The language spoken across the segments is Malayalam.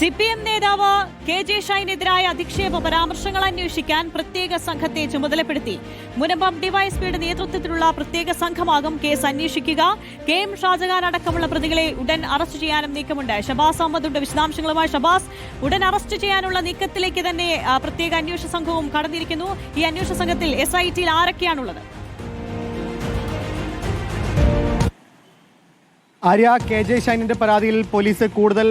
സി പി എം നേതാവ് കെ ജെ ഷൈനെതിരായ അധിക്ഷേപ പരാമർശങ്ങൾ അന്വേഷിക്കാൻ പ്രത്യേക സംഘത്തെ ചുമതലപ്പെടുത്തി. മുനമ്പം ഡിവൈഎസ്പിയുടെ നേതൃത്വത്തിലുള്ള പ്രത്യേക സംഘമാകും കേസ് അന്വേഷിക്കുക. കെ എം ഷാജഹാൻ അടക്കമുള്ള പ്രതികളെ ഉടൻ അറസ്റ്റ് ചെയ്യാനും നീക്കമുണ്ട്. ഷബാസ് അഹമ്മദുണ്ട്. വിശദാംശങ്ങളുമായി ഷബാസ്. ഉടൻ അറസ്റ്റ് ചെയ്യാനുള്ള നീക്കത്തിലേക്ക് തന്നെ പ്രത്യേക അന്വേഷണ സംഘവും കടന്നിരിക്കുന്നു. ഈ അന്വേഷണ സംഘത്തിൽ എസ് ഐ ടിയിൽ ആരൊക്കെയാണുള്ളത്? ആര്യ കെ ജെ ഷൈനിന്റെ പരാതിയിൽ പോലീസ് കൂടുതൽ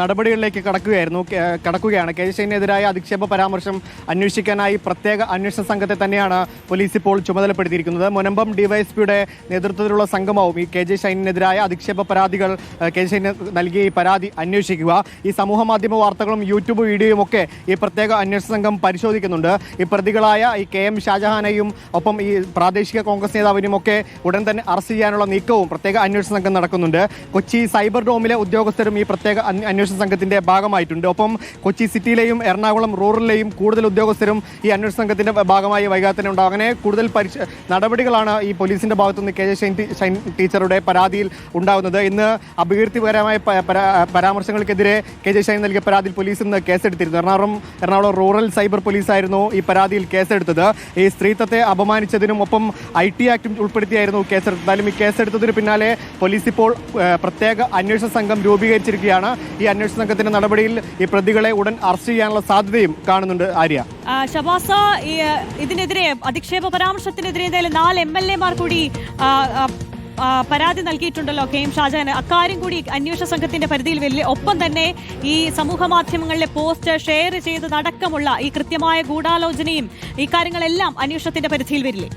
നടപടികളിലേക്ക് കടക്കുകയായിരുന്നു കടക്കുകയാണ്. കെ ജെ ഷൈനെതിരായ അധിക്ഷേപ പരാമർശം അന്വേഷിക്കാനായി പ്രത്യേക അന്വേഷണ സംഘത്തെ തന്നെയാണ് പോലീസ് ഇപ്പോൾ ചുമതലപ്പെടുത്തിയിരിക്കുന്നത്. മുനമ്പം ഡിവൈഎസ്പിയുടെ നേതൃത്വത്തിലുള്ള സംഘമാവും ഈ കെ ജെ ഷൈനിനെതിരായ അധിക്ഷേപ പരാതികൾ കെ ജെ ഷൈന് നൽകിയ ഈ പരാതി അന്വേഷിക്കുക. ഈ സമൂഹ മാധ്യമ വാർത്തകളും യൂട്യൂബ് വീഡിയോയും ഒക്കെ ഈ പ്രത്യേക അന്വേഷണ സംഘം പരിശോധിക്കുന്നുണ്ട്. ഈ പ്രതികളായ ഈ കെ എം ഷാജഹാനെയും ഒപ്പം ഈ പ്രാദേശിക കോൺഗ്രസ് നേതാവിനും ഒക്കെ ഉടൻ തന്നെ അറസ്റ്റ് ചെയ്യാനുള്ള നീക്കവും പ്രത്യേക അന്വേഷണ സംഘം നടക്കുന്നുണ്ട്. കൊച്ചി സൈബർ ഡോമിലെ ഉദ്യോഗസ്ഥരും ഈ പ്രത്യേക അന്വേഷണ സംഘത്തിന്റെ ഭാഗമായിട്ടുണ്ട്. ഒപ്പം കൊച്ചി സിറ്റിയിലെയും എറണാകുളം റൂറലിലെയും കൂടുതൽ ഉദ്യോഗസ്ഥരും ഈ അന്വേഷണ സംഘത്തിന്റെ ഭാഗമായി വൈകാതെ തന്നെ ഉണ്ടാകും അങ്ങനെ കൂടുതൽ നടപടികളാണ് ഈ പോലീസിന്റെ ഭാഗത്തുനിന്ന് കെ ജെ ഷൈൻ ടീച്ചറുടെ പരാതിയിൽ ഉണ്ടാകുന്നത് ഇന്ന് അപകീർത്തിപരമായ പരാമർശങ്ങൾക്കെതിരെ കെ ജെ ഷൈൻ നൽകിയ പരാതിയിൽ പോലീസ് ഇന്ന് കേസെടുത്തിരുന്നു. എറണാകുളം എറണാകുളം റൂറൽ സൈബർ പോലീസായിരുന്നു ഈ പരാതിയിൽ കേസെടുത്തത്. ഈ സ്ത്രീത്വത്തെ അപമാനിച്ചതിനും ഒപ്പം ഐ ടി ആക്ടും ഉൾപ്പെടുത്തിയായിരുന്നു കേസെടുത്തത്. എന്തായാലും ഈ കേസെടുത്തതിന് പിന്നാലെ പോലീസ് ഇപ്പോൾ പ്രത്യേക അന്വേഷണ സംഘം രൂപീകരിച്ചിരിക്കുകയാണ്. ഈ അന്വേഷണ സംഘത്തിന്റെ നടപടിയിൽ ഈ പ്രതികളെ ഉടൻ അറസ്റ്റ് ചെയ്യാനുള്ള സാധ്യതയും കാണുന്നുണ്ട് ആര്യ. ഷബാസ ഇതിനെതിരെ അധിക്ഷേപ പരാമർശത്തിനെതിരെ നാല് എം എൽ എമാർ കൂടി പരാതി നൽകിയിട്ടുണ്ടല്ലോ കെ എം ഷാജഹാൻ. അക്കാര്യം കൂടി അന്വേഷണ സംഘത്തിന്റെ പരിധിയിൽ വരില്ലേ ഒപ്പം തന്നെ ഈ സമൂഹ മാധ്യമങ്ങളിലെ പോസ്റ്റ് ഷെയർ ചെയ്തതടക്കമുള്ള ഈ കൃത്യമായ ഗൂഢാലോചനയും ഈ കാര്യങ്ങളെല്ലാം അന്വേഷണത്തിന്റെ പരിധിയിൽ വരില്ലേ?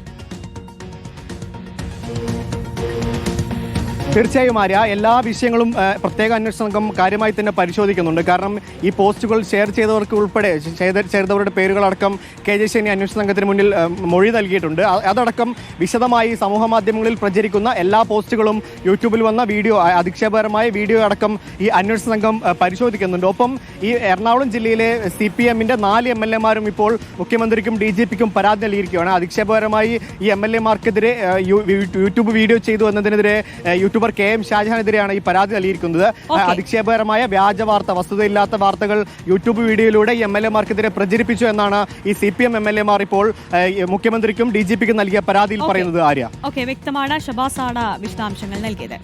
തീർച്ചയായും ആര്യ എല്ലാ വിഷയങ്ങളും പ്രത്യേക അന്വേഷണ സംഘം കാര്യമായി തന്നെ പരിശോധിക്കുന്നുണ്ട്. കാരണം ഈ പോസ്റ്റുകൾ ഷെയർ ചെയ്തവർക്ക് ഉൾപ്പെടെ ചെയ്ത ചെയ്തവരുടെ പേരുകളടക്കം കെ ജെ ശനി അന്വേഷണ സംഘത്തിന് മുന്നിൽ മൊഴി നൽകിയിട്ടുണ്ട്. അതടക്കം വിശദമായി സമൂഹ മാധ്യമങ്ങളിൽ പ്രചരിക്കുന്ന എല്ലാ പോസ്റ്റുകളും യൂട്യൂബിൽ വന്ന വീഡിയോ അധിക്ഷേപകരമായ വീഡിയോ അടക്കം ഈ അന്വേഷണ സംഘം പരിശോധിക്കുന്നുണ്ട്. ഒപ്പം ഈ എറണാകുളം ജില്ലയിലെ സി പി എമ്മിന്റെ നാല് എം എൽ എമാരും ഇപ്പോൾ മുഖ്യമന്ത്രിക്കും ഡി ജി പിക്കും പരാതി നൽകിയിരിക്കുകയാണ്. അധിക്ഷേപകരമായി ഈ എം എൽ എമാർക്കെതിരെ യൂട്യൂബ് വീഡിയോ ചെയ്തു എന്നതിനെതിരെ ഏഹ്, കെ എം ഷാജഹാനെതിരെയാണ് ഈ പരാതി നൽകിയിരിക്കുന്നത്. അധിക്ഷേപകരമായ വ്യാജ വാർത്ത വസ്തുതയില്ലാത്ത വാർത്തകൾ യൂട്യൂബ് വീഡിയോയിലൂടെ എം എൽ എമാർക്കെതിരെ പ്രചരിപ്പിച്ചു എന്നാണ് ഈ C P M M L എമാർ ഇപ്പോൾ മുഖ്യമന്ത്രിക്കും ഡി ജി പിക്കും നൽകിയ പരാതിയിൽ പറയുന്നത് ആര്യ. ഓക്കെ വ്യക്തമാണ്. ഷബാസാണ് വിശദാംശങ്ങൾ നൽകിയത്.